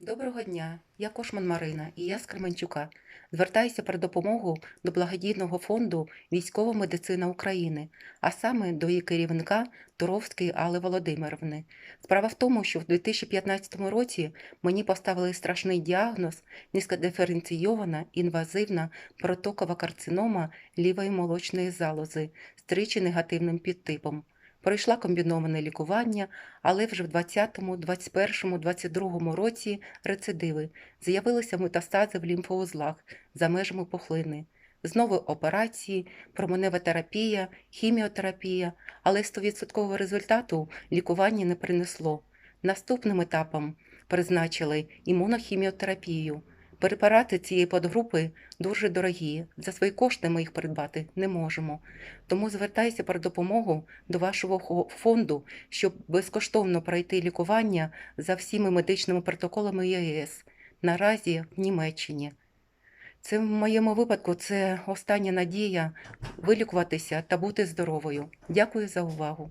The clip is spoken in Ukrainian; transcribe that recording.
Доброго дня, я Кошман Марина і я з Кременчука. Звертаюся про допомогу до благодійного фонду Військова медицина України, а саме до її керівника Туровської Алли Володимировни. Справа в тому, що в 2015 році мені поставили страшний діагноз низькодиференційована інвазивна протокова карцинома лівої молочної залози з тричі негативним підтипом. Пройшла комбіноване лікування, але вже в 20, 21, 22 році рецидиви. З'явилися метастази в лімфоузлах за межами пухлини. Знову операції, променева терапія, хіміотерапія, але 100% результату лікування не принесло. Наступним етапом призначили імунохіміотерапію. Препарати цієї подгрупи дуже дорогі. За свої кошти ми їх придбати не можемо. Тому звертаюся про допомогу до вашого фонду, щоб безкоштовно пройти лікування за всіми медичними протоколами ЄС. Наразі в Німеччині. Це в моєму випадку це остання надія вилікуватися та бути здоровою. Дякую за увагу.